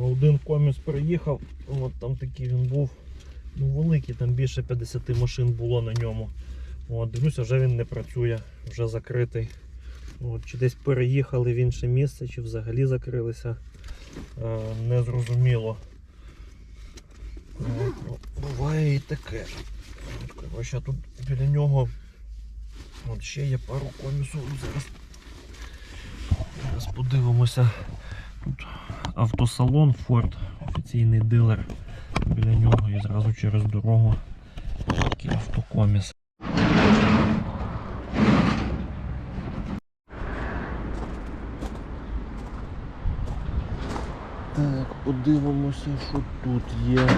Один коміс приїхав, от там такий він був. Ну, великий, там більше 50 машин було на ньому. От, дивлюся, вже він не працює, вже закритий. От, чи десь переїхали в інше місце, чи взагалі закрилися. Е, не зрозуміло. От, ну, буває і таке. От, коротше, тут біля нього от ще є пару комісів. Зараз подивимося. Тут автосалон Ford, офіційний дилер. Біля нього і зразу через дорогу такий автокоміс. Так, подивимося, що тут є.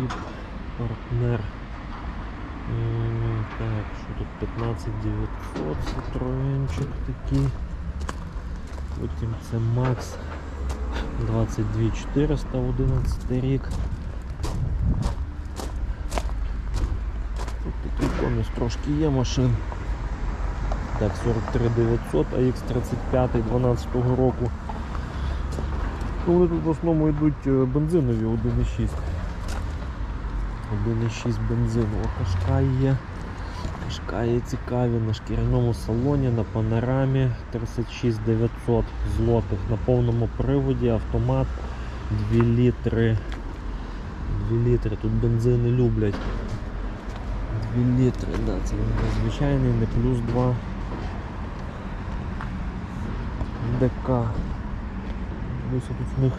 Віп партнер. Так, що тут 15900, Citroenчик такий. Потім це Макс 22400, 11 рік. Тут такий коміс трошки є машин. Так, 43900, AX35 12 року. Вони тут в основному йдуть е, бензинові 1,6. 1,6 бензин. О, кашка є. Кашка є цікаві на шкіряному салоні, на панорамі 36 900 злотих на повному приводі, автомат 2 літри. 2 літри. Тут бензини люблять. 2 літри, да, це він звичайний, не плюс 2. ДК. Дивіться, тут в них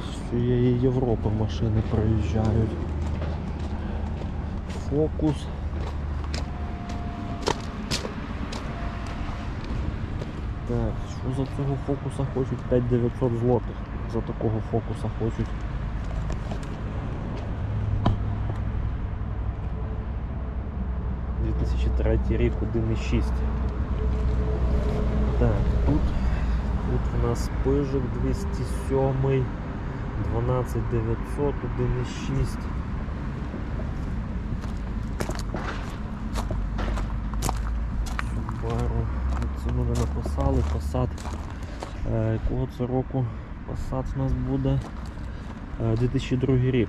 з всієї Європи машини проїжджають. Фокус. Так, що за цього фокуса хочуть? 5900 злотих. За такого фокуса хочуть. – 2003 рік 1,6. Так, тут Тут у нас пижик 207, 12900, 1,6. Subaru. Ціну не написали, Passat. Е, Якого це року Passat у нас буде? Е, 2002 рік.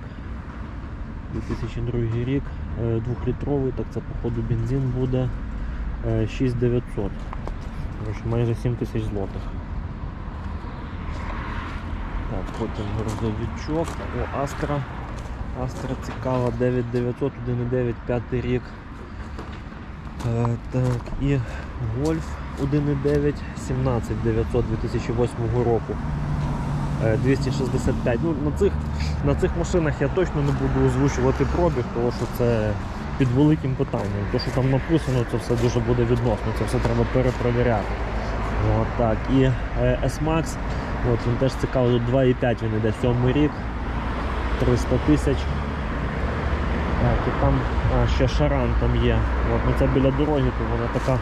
2002 рік, е, двохлітровий, так це походу бензин буде е, 6900. Коротше, майже 7 тисяч злотих. Так, потім грузовичок. О, Астра. Астра цікава 9900, 1,9, 5 рік. Е, так, і Гольф 1,9, 17900 2008 року. Е, 265. Ну, на, цих, на цих машинах я точно не буду озвучувати пробіг, тому що це під великим питанням. То, що там написано, це все дуже буде відносно, це все треба перепровіряти. От так. І е, S-Max, от він теж цікавий, 2,5 він іде 7 рік, 300 тисяч. Так, і там а, ще шаран там є. От, ну це біля дороги, то вона така.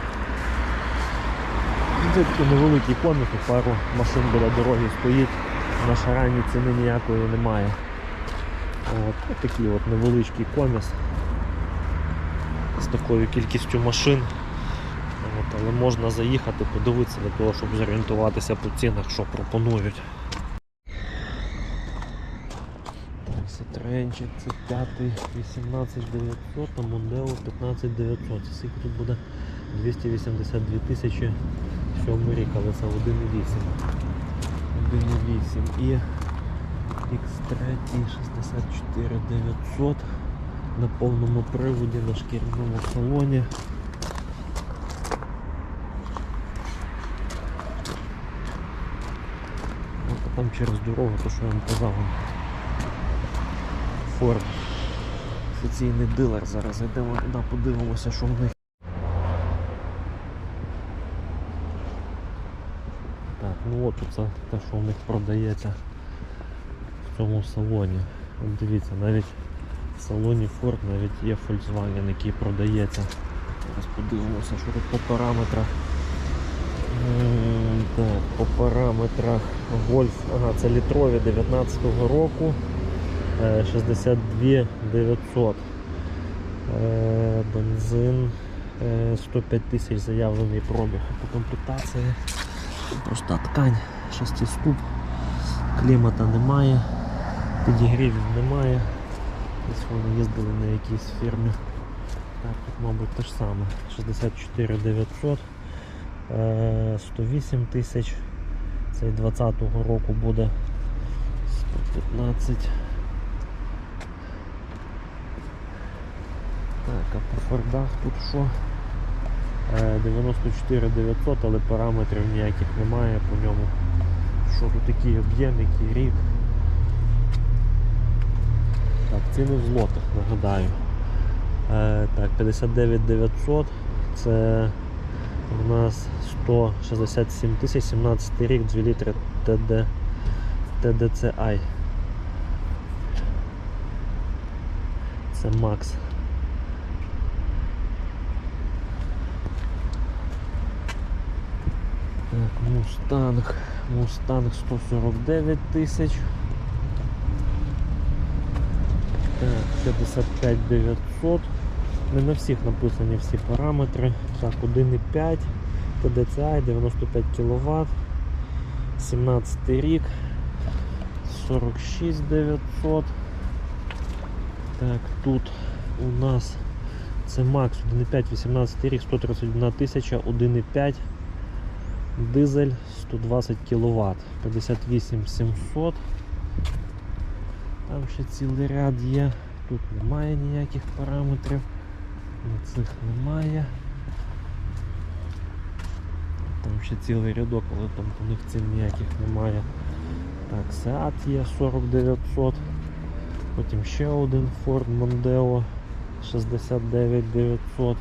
Це такий невеликий комік, і пару машин біля дороги стоїть. На шарані ціни ніякої немає. От, от такий от невеличкий коміс з такою кількістю машин. От, але можна заїхати, подивитися для того, щоб зорієнтуватися по цінах, що пропонують. Citroenчик це 5 18900, а Mondeo 15900. Це скільки тут буде 282 тисячі 7 рік, але це 1,8. 1,8 і X3 64900 на повному приводі на шкіряному салоні. От, а там через дорогу, то що я вам казав. Форд. Офіційний дилер. Зараз зайдемо туди, подивимося, що в них. Ну це те, що в них продається в цьому салоні. От дивіться, навіть в салоні Ford навіть є Volkswagen, який продається. Зараз подивимося, що тут по параметрах. Так, по параметрах Golf, ага, це літрові 19-го року. Е, 62 900. Е, Бензин е, 105 тисяч заявлений пробіг по комплектації. Проста ткань, 6 ступ. Клімата немає, підігрівів немає. Десь вони їздили на якійсь фірмі. Так, тут, мабуть, те ж саме. 64 900, е, 108 тисяч. Цей 20-го року буде 115. Так, а по фордах тут що? Е, 94 900, але параметрів ніяких немає по ньому. Що тут такий об'єм, який рік. Так, ціни в злотих, нагадаю. Е, так, 59 900 це у нас 167 тисяч, 17 рік, 2 літри ТД, TDCI. Це Макс. Так, Мустанг. Мустанг 149 тисяч. Так, 55 900. Не на всіх написані всі параметри. Так, 1,5, TDCI 95 кВт, 17 рік, 46 900. Так, тут у нас це Макс 1,5, 18 рік, 131 тисяча, 1,5. Дизель 120 кВт, 58 700. Там ще цілий ряд є. Тут немає ніяких параметрів. На цих немає. Там ще цілий рядок, але там по них цін ніяких немає. Так, Seat є 4900. Потім ще один Ford Mondeo 69 900.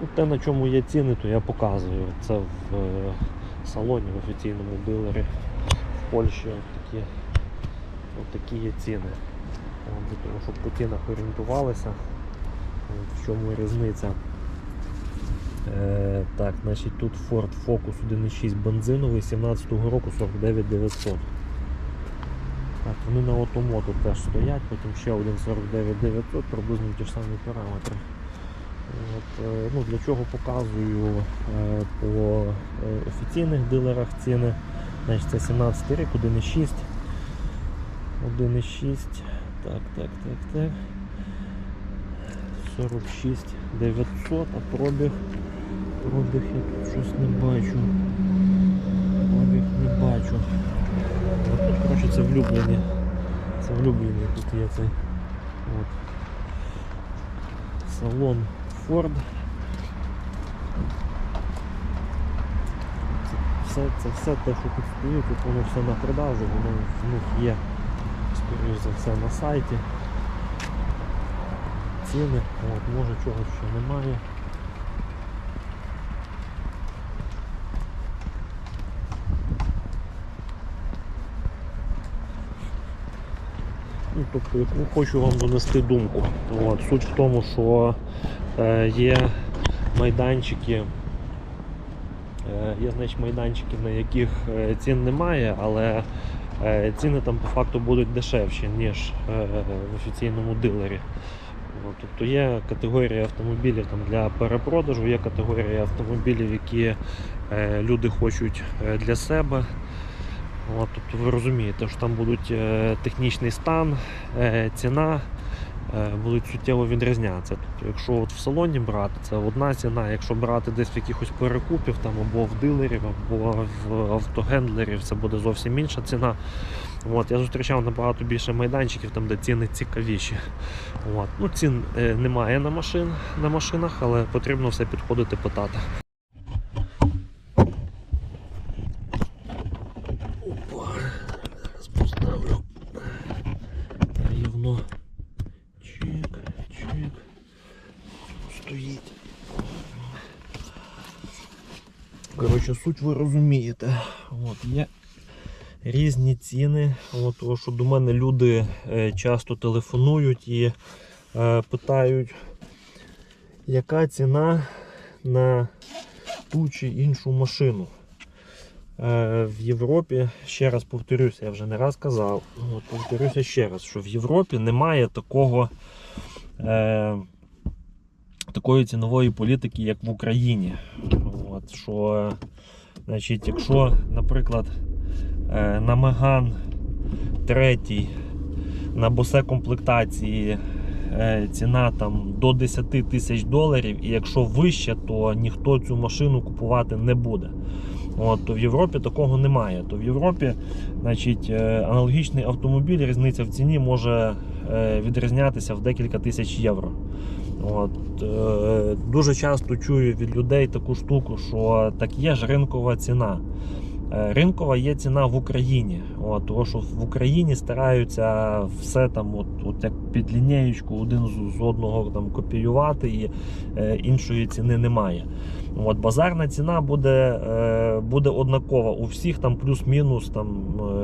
Ну, Те, на чому є ціни, то я показую. Це в е, салоні, в офіційному дилері в Польщі от такі, є ціни. Для того, щоб по цінах орієнтувалися, в чому різниця. Е, так, значить тут Ford Focus 1.6 бензиновий 17-го року 49 900. Так, вони на автомото теж стоять, потім ще один 49 900, приблизно ті ж самі параметри. От, е, ну, для чого показую е, по е, офіційних дилерах ціни. Значить, це 17 рік, 1,6. 1,6. Так, так, так, так. 46 900, а пробіг. Пробіг я тут щось не бачу. Пробіг не бачу. А тут, коротше, це влюблені. Це влюблені тут є цей. От. Салон Ford. Все, це все те, що тут стоїть, тут воно все на продажу, воно в них є, скоріш за все, на сайті. Ціни, от, може чогось ще немає. Ну, тобто, яку хочу вам донести думку. От, суть в тому, що є майданчики, е, є значить, майданчики, на яких е, цін немає, але е, ціни там по факту будуть дешевші, ніж е, в офіційному дилері. Тобто є категорія автомобілів там, для перепродажу, є категорія автомобілів, які е, люди хочуть е, для себе. От, тобто ви розумієте, що там будуть е, технічний стан, е, ціна е, будуть суттєво відрізнятися. Тобто, якщо от в салоні брати, це одна ціна, якщо брати десь в якихось перекупів там, або в дилерів, або в автогендлерів, це буде зовсім інша ціна. От, я зустрічав набагато більше майданчиків, там, де ціни цікавіші. От. Ну, цін е, немає на, машин, на машинах, але потрібно все підходити питати. Коротше, суть ви розумієте. От, є різні ціни. От, тому що до мене люди е, часто телефонують і е, питають, яка ціна на ту чи іншу машину. Е, В Європі, ще раз повторюся, я вже не раз казав, от, повторюся ще раз, що в Європі немає такого, е, такої цінової політики, як в Україні. От, що Значить, якщо, наприклад, е, на Меган 3 на босе комплектації е, ціна там до 10 тисяч доларів, і якщо вище, то ніхто цю машину купувати не буде. От, то в Європі такого немає. То в Європі значить, е, аналогічний автомобіль, різниця в ціні може відрізнятися в декілька тисяч євро. От, е, дуже часто чую від людей таку штуку, що так є ж ринкова ціна. Е, Ринкова є ціна в Україні. От, тому що в Україні стараються все там, от, от як під лінієчку один з, одного там, копіювати, і е, іншої ціни немає. От, базарна ціна буде, е, буде однакова. У всіх там плюс-мінус там,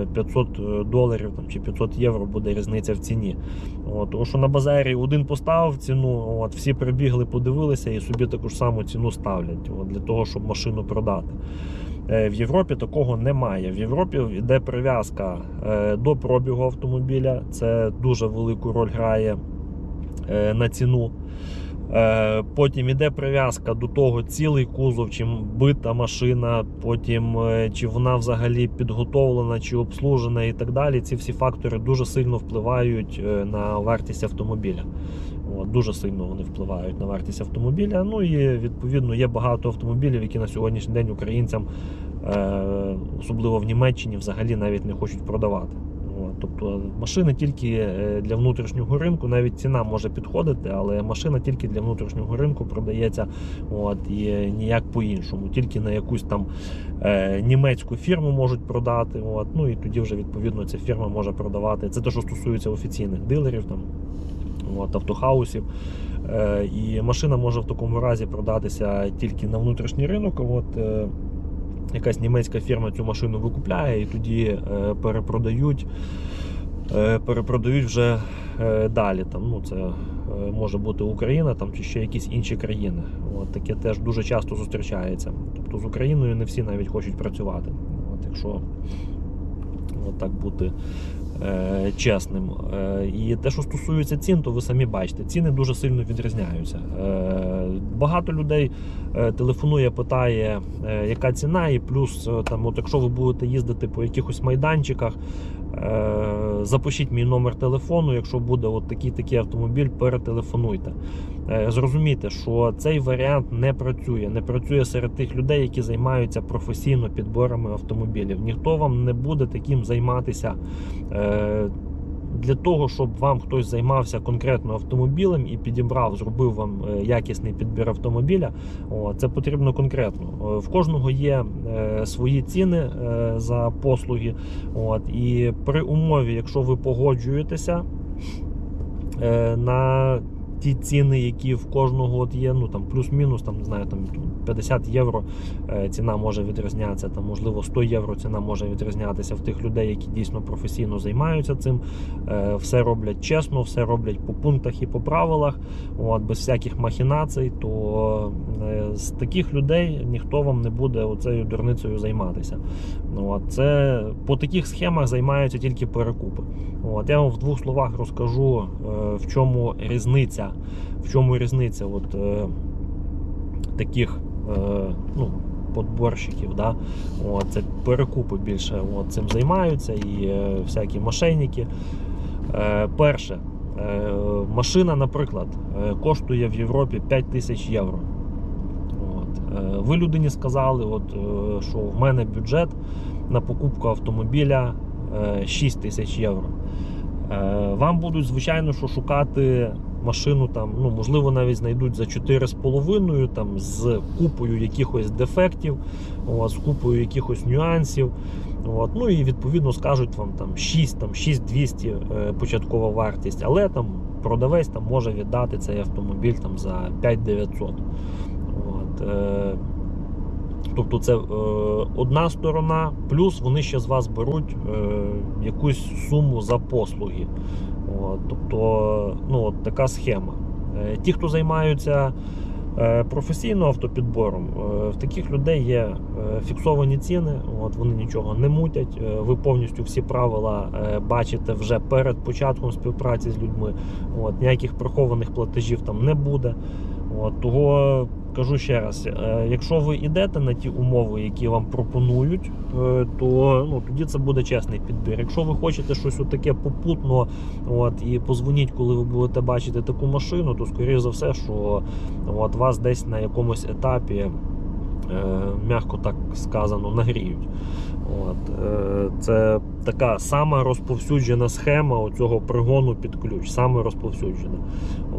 е, 500 доларів там, чи 500 євро буде різниця в ціні. От, тому що на базарі один поставив ціну, от, всі прибігли, подивилися і собі таку ж саму ціну ставлять от, для того, щоб машину продати. Е, В Європі такого немає. В Європі йде прив'язка е, до пробігу автомобіля. Це дуже велику роль грає е, на ціну. Потім іде прив'язка до того, цілий кузов, чи бита машина, потім чи вона взагалі підготовлена, чи обслужена і так далі. Ці всі фактори дуже сильно впливають на вартість автомобіля. От, дуже сильно вони впливають на вартість автомобіля. Ну і відповідно є багато автомобілів, які на сьогоднішній день українцям, е, особливо в Німеччині, взагалі навіть не хочуть продавати. Тобто машини тільки е, для внутрішнього ринку, навіть ціна може підходити, але машина тільки для внутрішнього ринку продається от, і ніяк по-іншому. Тільки на якусь там е, німецьку фірму можуть продати. От, ну і тоді вже відповідно ця фірма може продавати. Це те, що стосується офіційних дилерів, там, от, автохаусів. Е, і машина може в такому разі продатися тільки на внутрішній ринок. От, е, якась німецька фірма цю машину викупляє і тоді е, перепродають. е, Перепродають вже е, далі. Там, ну, це е, може бути Україна там, чи ще якісь інші країни. От, таке теж дуже часто зустрічається. Тобто з Україною не всі навіть хочуть працювати. От, якщо от так бути чесним. Е, і те, що стосується цін, то ви самі бачите, ціни дуже сильно відрізняються. Е, багато людей е, телефонує, питає, е, яка ціна, і плюс, е, там, от, якщо ви будете їздити по якихось майданчиках, е, запишіть мій номер телефону. Якщо буде от такий такий автомобіль, перетелефонуйте. Е, Зрозумійте, що цей варіант не працює. Не працює серед тих людей, які займаються професійно підборами автомобілів. Ніхто вам не буде таким займатися. Для того, щоб вам хтось займався конкретно автомобілем і підібрав, зробив вам е, якісний підбір автомобіля, це потрібно конкретно. Е, В кожного є е, свої ціни за послуги. І при умові, якщо ви погоджуєтеся на ті ціни, які в кожного от є, ну там плюс-мінус, там не знаю, там 50 євро е, ціна може відрізнятися, там можливо 100 євро ціна може відрізнятися в тих людей, які дійсно професійно займаються цим, е, все роблять чесно, все роблять по пунктах і по правилах, от, без всяких махінацій, то е, з таких людей ніхто вам не буде оцею дурницею займатися. Ну, От, це по таких схемах займаються тільки перекупи. От, я вам в двох словах розкажу, в чому різниця, в чому різниця от, е, таких е, ну, подборщиків. Да? От, це перекупи більше от, цим займаються і е, всякі мошенники. Е, перше, е, машина, наприклад, е, коштує в Європі 5 тисяч євро. От. Е, Ви людині сказали, от, е, що в мене бюджет на покупку автомобіля е, 6 тисяч євро. Е, Вам будуть, звичайно, що шукати машину там, ну, можливо, навіть знайдуть за 4,5 там, з купою якихось дефектів, от, з купою якихось нюансів. От, ну і відповідно скажуть вам там 6, там 6200 е, початкова вартість, але там продавець там може віддати цей автомобіль там за 5900. От, е, Тобто це е, одна сторона, плюс вони ще з вас беруть е, якусь суму за послуги. От, тобто, ну, от така схема. Е, ті, хто займаються е, професійно автопідбором, е, в таких людей є е, фіксовані ціни, от, вони нічого не мутять. Е, ви повністю всі правила е, бачите вже перед початком співпраці з людьми. От, ніяких прихованих платежів там не буде. От, того кажу ще раз: е, якщо ви йдете на ті умови, які вам пропонують, е, то ну, тоді це буде чесний підбір. Якщо ви хочете щось таке попутно, от, і позвоніть, коли ви будете бачити таку машину, то скоріш за все, що от, вас десь на якомусь етапі, е, м'яко так сказано, нагріють. От, е, це така сама розповсюджена схема оцього пригону під ключ, саме розповсюджена.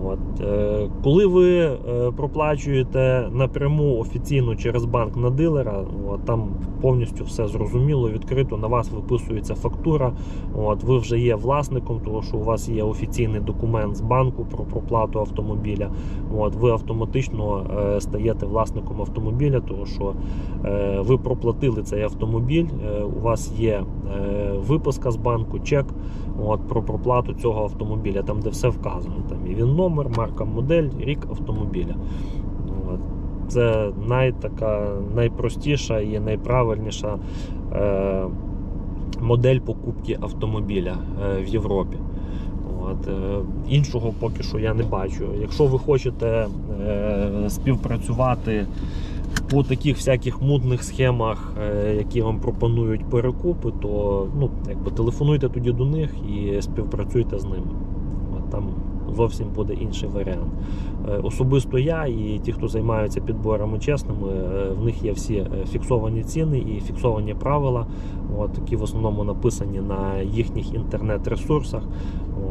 От, е, коли ви е, проплачуєте напряму офіційно через банк на дилера, от, там повністю все зрозуміло, відкрито, на вас виписується фактура. От, ви вже є власником, тому що у вас є офіційний документ з банку про проплату автомобіля. От, ви автоматично стаєте власником автомобіля, тому що ви проплатили цей автомобіль, у вас є е, виписка з банку, чек от, про проплату цього автомобіля, там де все вказано. Там і він номер, марка, модель, рік автомобіля. От. Це найтака, найпростіша і найправильніша е, модель покупки автомобіля е, в Європі. От, е, іншого поки що я не бачу. Якщо ви хочете е, співпрацювати по таких всяких мутних схемах, е, які вам пропонують перекупи, то ну, якби телефонуйте тоді до них і співпрацюйте з ними. Там зовсім буде інший варіант. Е, Особисто я і ті, хто займаються підборами чесними, е, в них є всі фіксовані ціни і фіксовані правила, от, які в основному написані на їхніх інтернет-ресурсах.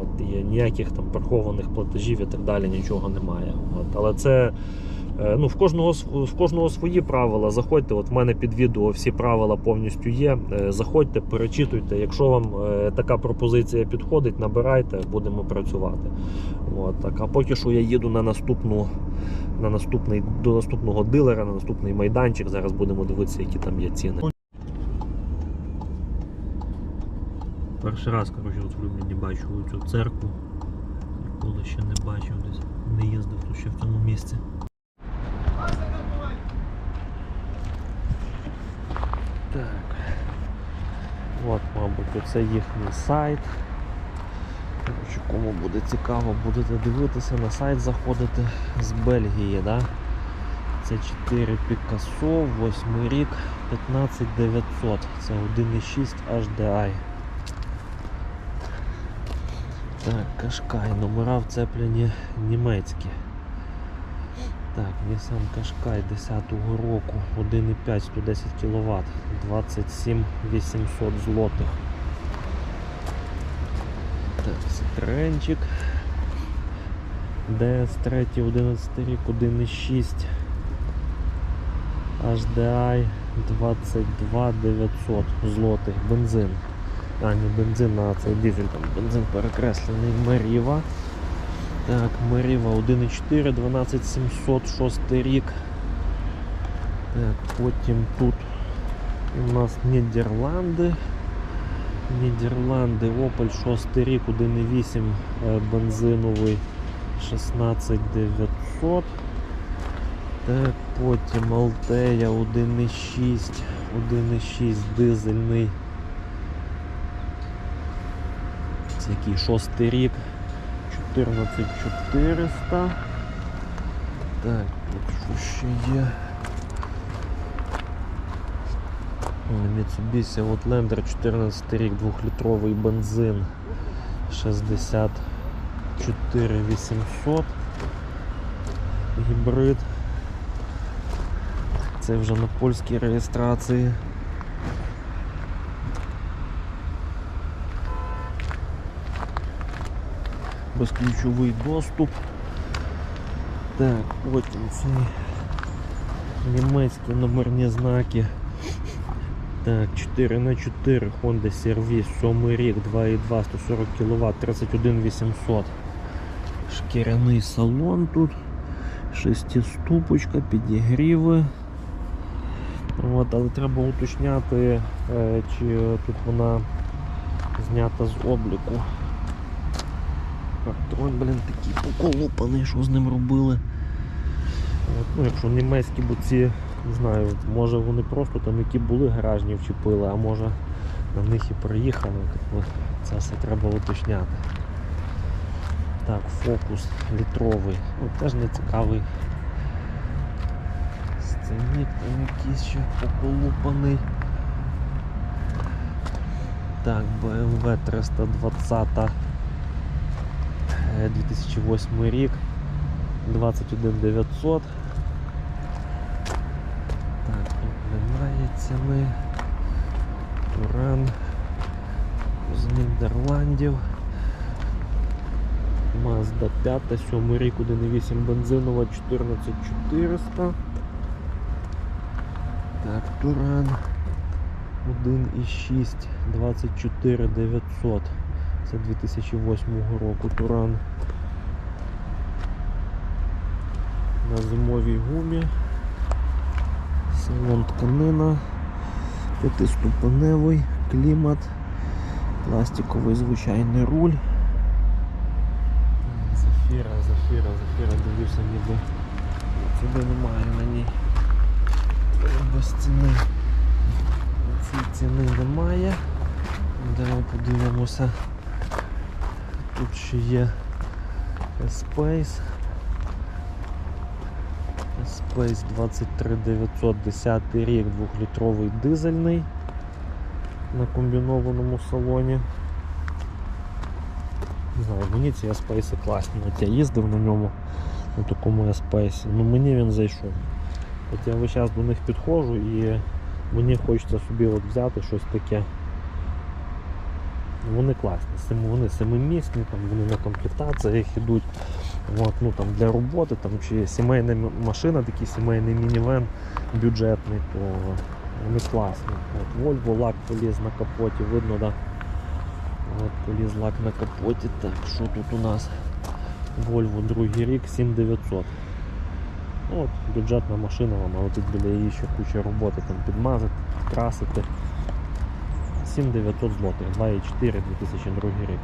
От, і ніяких там прихованих платежів і так далі нічого немає. От, але це. Е, Ну, в кожного в кожного свої правила. Заходьте, от в мене під відео всі правила повністю є. Е, Заходьте, перечитуйте. Якщо вам е, така пропозиція підходить, набирайте, будемо працювати. От, так. А поки що я їду на наступну, на наступний, до наступного дилера, на наступний майданчик. Зараз будемо дивитися, які там є ціни. Перший раз коротше, от в Любліні бачу цю церкву. Ніколи ще не бачив десь. Не їздив тут ще в цьому місці. Так. От, мабуть, оце їхній сайт. Коротше, Кому буде цікаво, будете дивитися, на сайт заходити з Бельгії, да? Це 4 Picasso, 8 рік, 15900. Це 1,6 HDI. Так, Кашкай, номера вцеплені німецькі. Так, Nissan Qashqai 10-го року, 1,5 110 кВт, 27 800 злотих. Так, Citroenчик. DS3 11 рік, 1,6 HDI 22 900 злотих, бензин. А, не бензин, а цей дизель, там бензин перекреслений, Маріва. Так, Маріва 1,4, 12700, 6 рік. Так, потім тут у нас Нідерланди. Нідерланди, Opel 6 рік, 1,8 е, бензиновий 16900. Так, потім Алтея 1,6, 1,6 дизельний. Який 6 рік. 14400. Так, тут що ще є? Mitsubishi Outlander 14 рік, 2-літровий бензин 64 800 гібрид. Це вже на польській реєстрації. Безключовий доступ. Так, потім ці німецькі номерні знаки. Так, 4 на 4 Honda Servis, 7 рік, 2,2, 140 кВт, 31 800. Шкіряний салон тут, шестиступочка, підігріви. От, але треба уточняти, е, чи тут вона знята з обліку. Парктронь, блін, такий поколупаний, що з ним робили. От, ну, якщо німецькі буці, не знаю, може вони просто там які були гаражні вчепили, а може на них і приїхали. Це все треба уточняти. Так, фокус літровий. Ну, теж не цікавий. Цінник там якийсь ще поколупаний. Так, BMW 320 е, 2008 рік. 21 900. Так, немає ціни. Туран з Нідерландів. Mazda 5, 7 рік, 1.8 бензинова, 14400. Так, Туран 1.6, 24 900. Це 2008 року Туран. На зимовій гумі. Салон тканина, п'ятиступеневий, клімат, пластиковий звичайний руль. Зафіра, зафіра, зафіра, дивлюся ніби. Сюди немає на ній. Без ціни. Ціни немає. Йдемо подивимося. Тут ще є Space. Space 23910 рік, 2-літровий дизельний на комбінованому салоні. Не знаю, мені ці Space класні. От я їздив на ньому, на такому Space, ну мені він зайшов. От я весь час до них підходжу і мені хочеться собі от взяти щось таке. Вони класні, вони семимісні, там, вони на комплектаціях йдуть. От, ну, там, для роботи там, чи сімейна машина, такий сімейний мінівен бюджетний, то вони класні. От, Volvo лак поліз на капоті, видно, да? От, поліз лак на капоті. Так, що тут у нас? Volvo другий рік 7900. Ну, От, бюджетна машина, вона тут біля її ще куча роботи там підмазати, красити. 7900 злотих, 2,4 2002 рік.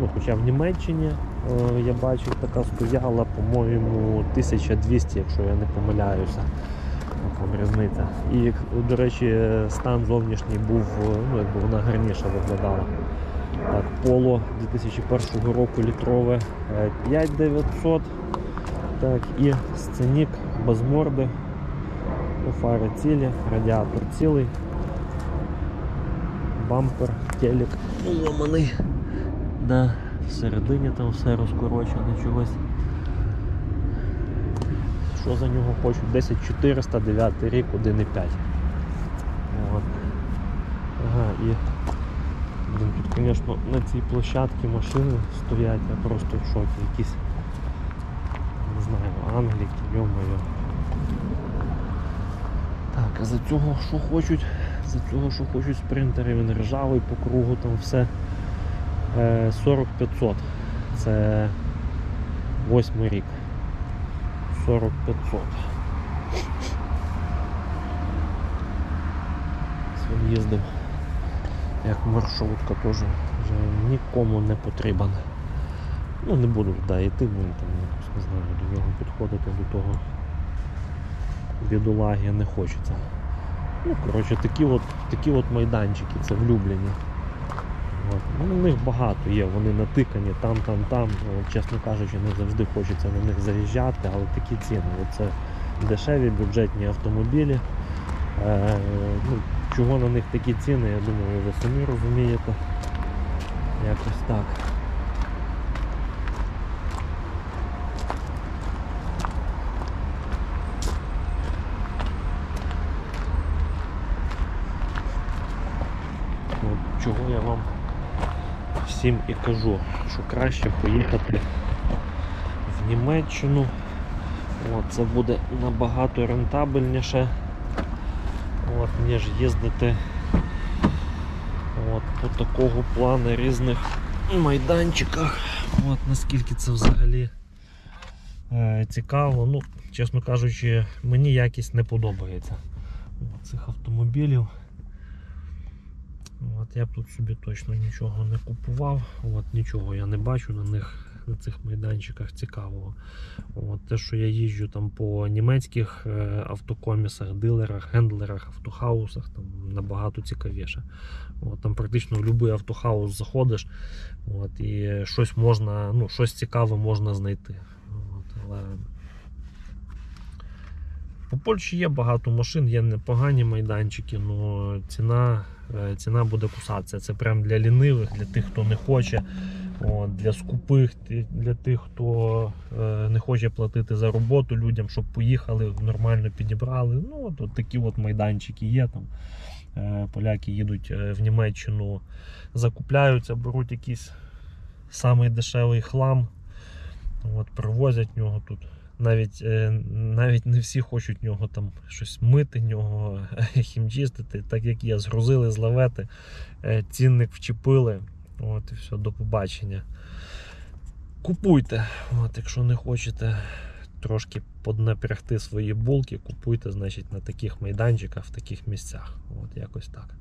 Ну, хоча в Німеччині е, я бачив, така стояла, по-моєму, 1200, якщо я не помиляюся. Там різниця. І, до речі, стан зовнішній був, е, ну, якби вона гарніше виглядала. Так, Поло 2001 року літрове е, 5900. Так, і сценік без морди. Фари цілі, радіатор цілий, бампер, телек ломаний. Да, всередині там все розкорочене чогось. Що за нього хочуть? 10400, 9 рік, 1,5. От. Ага, і блін, тут, звісно, на цій площадці машини стоять, я просто в шокі. Якісь, не знаю, англіки, йо-моє. Так, а за цього що хочуть? За цього що хочуть спринтери, він ржавий по кругу, там все. Е, 40500. Це восьмий рік. 40500. Він їздив як маршрутка теж вже нікому не потрібен. Ну не буду туди йти, бо там якось не знаю, до нього підходити до того бідолаги не хочеться. Ну, коротше, такі от, такі от майданчики, це влюблені. От. Ну, на них багато є, вони натикані там, там, там. Чесно кажучи, не завжди хочеться на них заїжджати, але такі ціни. Це дешеві бюджетні автомобілі. Е, ну, чого на них такі ціни, я думаю, ви самі розумієте. Якось так. От, чого я вам всім і кажу, що краще поїхати в Німеччину. От, це буде набагато рентабельніше, от, ніж їздити от, по такого плану різних майданчиках. От, наскільки це взагалі е, цікаво. Ну, чесно кажучи, мені якість не подобається цих автомобілів. От, я б тут собі точно нічого не купував, от, нічого я не бачу на них, на цих майданчиках цікавого. От, те, що я їжджу там по німецьких е, автокомісах, дилерах, хендлерах, автохаусах, там набагато цікавіше. От, там практично в будь-який автохаус заходиш от, і щось можна, ну, щось цікаве можна знайти. От, але По Польщі є багато машин, є непогані майданчики, але ціна, е, ціна буде кусатися. Це прям для лінивих, для тих, хто не хоче, от, для скупих, для тих, хто е, не хоче платити за роботу людям, щоб поїхали, нормально підібрали. Ну, от, от такі от майданчики є там. Е, Поляки їдуть в Німеччину, закупляються, беруть якийсь самий дешевий хлам, от, привозять нього тут. Навіть, е, навіть не всі хочуть нього там щось мити, нього хімчистити, так як є, згрузили з лавети, е, цінник вчепили. От і все, до побачення. Купуйте, от, якщо не хочете трошки поднапрягти свої булки, купуйте, значить, на таких майданчиках, в таких місцях. От якось так.